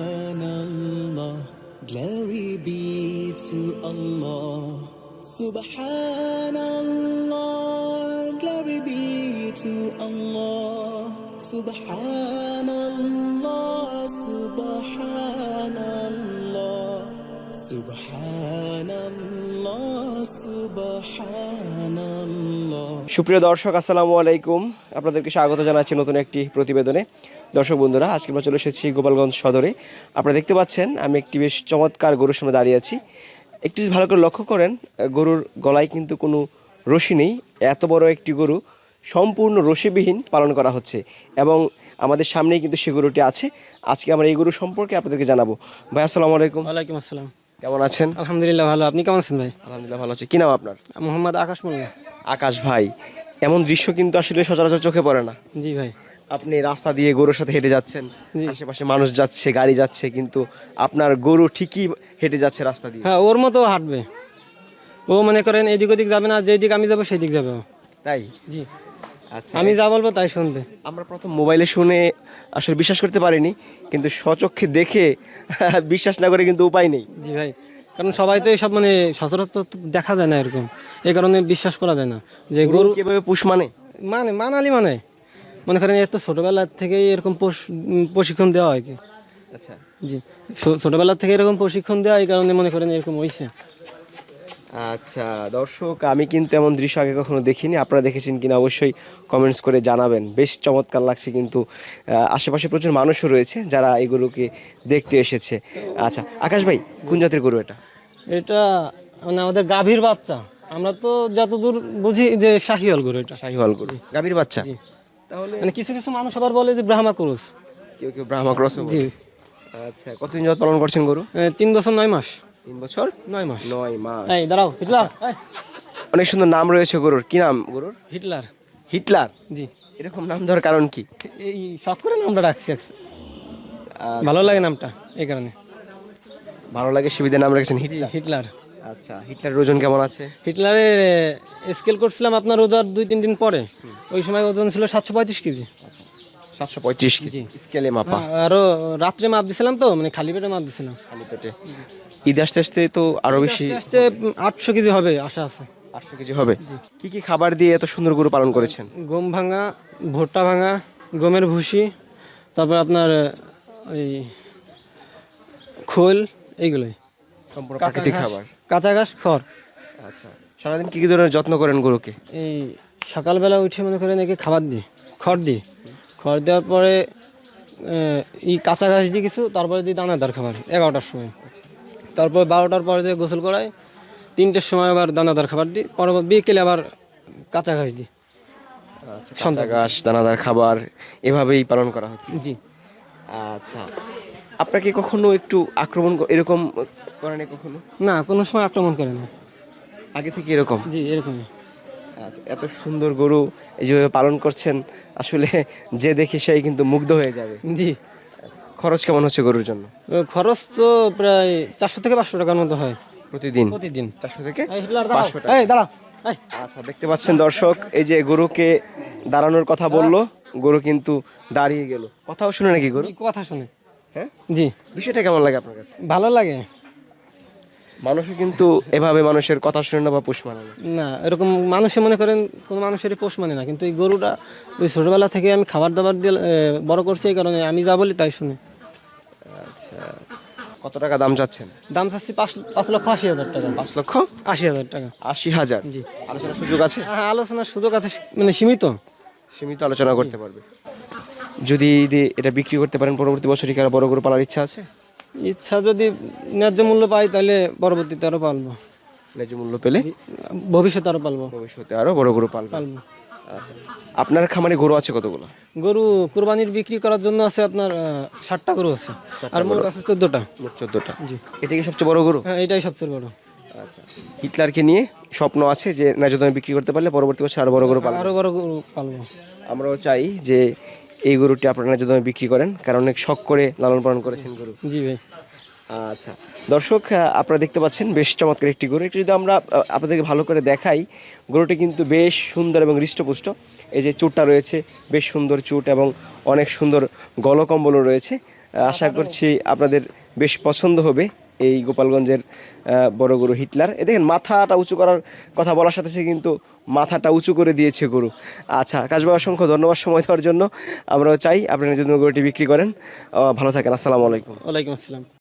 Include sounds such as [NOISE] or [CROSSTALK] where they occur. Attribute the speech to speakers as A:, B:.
A: Subhanallah, glory be to Allah. Subhanallah, glory be to Allah. Subhanallah, Subhanallah, Subhanallah, Subhanallah.
B: সুপ্রিয় দর্শক আসসালামু আলাইকুম আপনাদেরকে স্বাগত জানাচ্ছি নতুন একটি প্রতিবেদনে দর্শক বন্ধুরা আজকে আমরা চলে এসেছি গোপালগঞ্জ সদরে। আপনারা দেখতে পাচ্ছেন আমি একটি বেশ চমৎকার গরুর সামনে দাঁড়িয়ে আছি। একটু ভালো করে লক্ষ্য করেন গরুর গলায় কিন্তু কোনো রশি নেই। এত বড় একটি গরু সম্পূর্ণ রশিবিহীন পালন করা হচ্ছে এবং আমাদের সামনেই কিন্তু সে গরুটি আছে। আজকে আমরা এই গরু সম্পর্কে আপনাদেরকে জানাব। ভাই আসসালামু আলাইকুম।
C: ওয়ালাইকুম আসসালাম।
B: কেমন আছেন?
C: আলহামদুলিল্লাহ ভালো। আপনি কেমন আছেন ভাই?
B: আলহামদুলিল্লাহ ভালো আছে। কি নাম আপনার?
C: মোহাম্মদ আকাশ মোল্লা
B: আকাশ ভাই এমন দৃশ্য কিন্তু আসলে সচরাচর চোখে পড়ে না।
C: জি ভাই।
B: আপনি রাস্তা দিয়ে গরুর সাথে হেঁটে যাচ্ছেন। আশেপাশে মানুষ যাচ্ছে গাড়ি যাচ্ছে কিন্তু আপনার গরু ঠিকই হেঁটে যাচ্ছে রাস্তা দিয়ে।
C: হ্যাঁ ওর মতো হাঁটবে। ও মনে করেন এদিক ওদিক যাবে না যেদিক আমি যাব সেই দিক যাবে
B: তাই?
C: জি।
B: আচ্ছা।
C: আমি যা বলব তাই শুনবে।
B: আমরা প্রথম মোবাইলে শুনে আসলে বিশ্বাস করতে পারিনি কিন্তু স্বচক্ষে দেখে [LAUGHS] বিশ্বাস না করে কিন্তু উপায় নেই।
C: জি ভাই কারণ সবাই তো এইসব মানে সচরাচর দেখা যায় না এরকম। এই কারণে বিশ্বাস করা যায় না যে
B: গরু কীভাবে পুষ মানে?
C: মানে মানালি মানে। মনে করেন এত ছোটবেলা থেকেই এরকম প্রশিক্ষণ দেওয়া হয় কি?
B: আচ্ছা।
C: জি। ছোটবেলা থেকে এরকম প্রশিক্ষণ দেওয়া এই কারণে মনে করেন এরকম হয়েছে
B: আচ্ছা দর্শক আমি কিন্তু এমন দৃশ্য আগে কখনো দেখিনি। আপনারা দেখেছেন কিনা অবশ্যই কমেন্টস করে জানাবেন। বেশ চমৎকার লাগছে কিন্তু আশেপাশে প্রচুর মানুষও রয়েছে যারা এগুলোকে দেখতে এসেছে। আচ্ছা আকাশ ভাই কোন জাতের গরু এটা?
C: এটা মানে আমাদের গাভীর বাচ্চা। আমরা তো যতদূর বুঝি যে শাহিওয়াল গরু এটা।
B: শাহিওয়াল গরু। গাভীর বাচ্চা?
C: মানে কিছু কিছু মানুষ আবার বলে যে ব্রাহ্মা ক্রুশ।
B: কেউ কেউ ব্রাহ্মা ক্রস
C: জি।
B: আচ্ছা কতদিন যাবত পালন করছেন গরু?
C: তিন বছর নয় মাস।
B: তিন বছর?
C: নয় মাস।
B: নয় মাস।
C: এই দাঁড়াও হিটলার।
B: অনেক সুন্দর নাম রয়েছে গরুর। কি নাম গরুর?
C: হিটলার।
B: হিটলার?
C: জি।
B: এরকম নাম দেওয়ার কারণ কি?
C: এই শখ করে নামটা রাখছি একসাথে। ভালো লাগে নামটা এই কারণে।
B: ভালো লাগে সুবিধা নাম রেখেছেন হিটলার।
C: হিটলার।
B: আচ্ছা হিটলারের ওজন কেমন আছে?
C: হিটলারের স্কেল করছিলাম আপনার রোজার দুই তিন দিন পরে। ওই সময় ওজন ছিল সাতশো পঁয়ত্রিশ কেজি।
B: সাতশো পঁয়ত্রিশ কেজি স্কেলে মাপা।
C: আরও রাত্রে মাপ দিছিলাম তো মানে খালি পেটে মাপ দিছিলাম।
B: খালি পেটে। ঈদ আসতে আসতে তো আরও বেশি
C: আস্তে আটশো কেজি হবে আশা আছে।
B: আটশো কেজি হবে। কি কি খাবার দিয়ে এত সুন্দর গরু পালন করেছেন?
C: গম ভাঙা ভুট্টা ভাঙা গমের ভুসি তারপর আপনার ওই খোল এইগুলোই।
B: সম্পূর্ণ প্রাকৃতিক খাবার।
C: কাঁচা ঘাস খড়।
B: আচ্ছা। সারাদিন কি কি ধরনের যত্ন করেন গরুকে?
C: এই সকালবেলা উঠে মনে করেন একে খাবার দিই খড় দিই। খড় দেওয়ার পরে এই কাঁচা ঘাস দিই কিছু তারপরে দিই দানাদার খাবার এগারোটার সময়। তারপর বারোটার পরে দিয়ে গোসল করাই তিনটের সময় আবার দানাদার খাবার দিই পরবর্তী বিকেলে আবার কাঁচা ঘাস দিই।
B: সন্ধ্যা ঘাস দানাদার খাবার এভাবেই পালন করা হচ্ছে।
C: জি।
B: আচ্ছা। আপনাকে কখনো একটু আক্রমণ ক- এরকম করেনি কখনো?
C: না কোনো সময় আক্রমণ করে না
B: আগে থেকে এরকম?
C: জি এরকমই।
B: আচ্ছা এত সুন্দর গরু এই যেভাবে পালন করছেন আসলে যে দেখে সেই কিন্তু মুগ্ধ হয়ে যাবে।
C: জি।
B: খরচ কেমন হচ্ছে গরুর জন্য?
C: ও খরচ তো প্রায় চারশো থেকে পাঁচশো টাকার মতো হয়।
B: প্রতিদিন?
C: প্রতিদিন।
B: চারশো থেকে
C: এই হিটলার দাঁড়াও।
B: পাঁচশো টাকা।
C: এই দাঁড়া এই।
B: আচ্ছা দেখতে পাচ্ছেন দর্শক এই যে গরুকে দাঁড়ানোর কথা বলল গরু কিন্তু দাঁড়িয়ে গেল। কথাও শুনে নাকি গরু?
C: কথা শুনে।
B: হ্যাঁ?
C: জি।
B: বিষয়টা কেমন লাগে আপনার কাছে?
C: ভালো লাগে।
B: মানুষও কিন্তু এভাবে মানুষের কথা শুনে না বা পুষ মানে না।
C: না এরকম মানুষে মনে করেন কোনো মানুষেরই পোষ মানে না। কিন্তু এই গরুটা ওই ছোটবেলা থেকে আমি খাবার দাবার দিয়ে এ, বড় করছি এই কারণে আমি যা বলি তাই শুনে।
B: আচ্ছা। কত টাকা দাম চাচ্ছেন?
C: দাম চাচ্ছি পাঁচ পাঁচ লক্ষ আশি হাজার টাকা।
B: পাঁচ লক্ষ?
C: আশি হাজার টাকা।
B: আশি হাজার?
C: জি।
B: আলোচনার সুযোগ আছে?
C: হ্যাঁ আলোচনার সুযোগ আছে মানে সীমিত।
B: সীমিত আলোচনা করতে পারবে। যদি এটা বিক্রি করতে পারেন পরবর্তী বছরই কি আরও বড় গরু পালার ইচ্ছা আছে?
C: ইচ্ছা যদি ন্যায্য মূল্য পাই তাহলে পরবর্তীতে আরও পালবো।
B: ন্যায্য মূল্য পেলে?
C: ভবিষ্যতে আরও পালবো।
B: ভবিষ্যতে আরও বড় গরু পালবে।
C: পালবো।
B: আচ্ছা। আপনার খামারে গরু আছে কতগুলো?
C: গরু কুরবানির বিক্রি করার জন্য আছে আপনার ষাটটা গরু আছে। আর মোট আছে চোদ্দোটা।
B: মোট চোদ্দটা।
C: জি।
B: এটা কি সবচেয়ে বড় গরু?
C: হ্যাঁ এটাই সবচেয়ে বড়।
B: আচ্ছা। হিটলারকে নিয়ে স্বপ্ন আছে যে ন্যায্য দামে বিক্রি করতে পারলে পরবর্তী বছর আরও বড় গরু পালবে।
C: আরও বড় গরু পালবো।
B: আমরাও চাই যে এই গরুটি আপনারা যদি বিক্রি করেন কারণ অনেক শখ করে লালন পালন করেছেন গরু।
C: জি ভাই।
B: আচ্ছা দর্শক আপনারা দেখতে পাচ্ছেন বেশ চমৎকার একটি গরু। একটু যদি আমরা আপনাদেরকে ভালো করে দেখাই গরুটি কিন্তু বেশ সুন্দর এবং হৃষ্টপুষ্ট। এই যে চুটটা রয়েছে বেশ সুন্দর চুট এবং অনেক সুন্দর গলকম্বলও রয়েছে। আশা করছি আপনাদের বেশ পছন্দ হবে। এই গোপালগঞ্জের বড় গরু হিটলার। এ দেখেন, মাথাটা উঁচু করার কথা বলার সাথে সে কিন্তু মাথাটা উঁচু করে দিয়েছে গরু। আচ্ছা কাজবা অসংখ্য ধন্যবাদ সময় দেওয়ার জন্য। আমরাও চাই আপনারা যদি গরুটি বিক্রি করেন। ভালো থাকেন, আসসালামু আলাইকুম।
C: ওয়ালাইকুম আসসালাম।